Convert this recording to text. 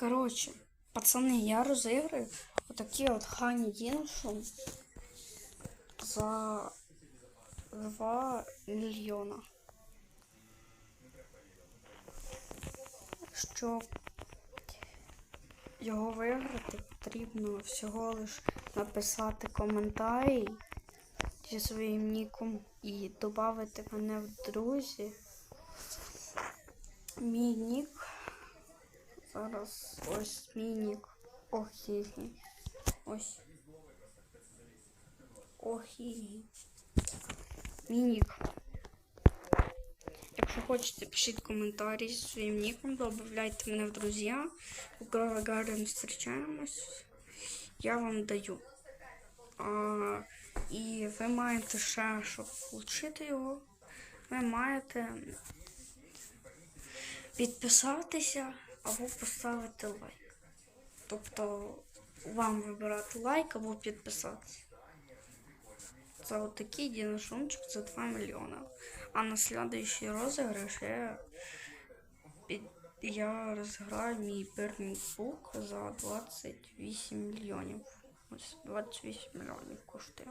Коротше, пацани, я розіграю отакі от Хані Діншу за 2 мільйона. Щоб його виграти, потрібно всього лиш написати коментарі зі своїм ніком і додати мене в друзі. Мій нік. Зараз ось мій нік. Охігі. Ось. Охігі. Мій нік. Якщо хочете, пишіть коментарі зі своїм ніком, додавайте мене в друзі. У Грова Гарден зустрічаємось. Я вам даю. А, і ви маєте ще, щоб отримати його, ви маєте підписатися або поставити лайк. Тобто вам вибирати лайк або підписатися. Це отакий діношумчик за 2 мільйона. А на слідуючий розіграш я, я розіграю мій Burning за 28 мільйонів. Ось 28 мільйонів коштує.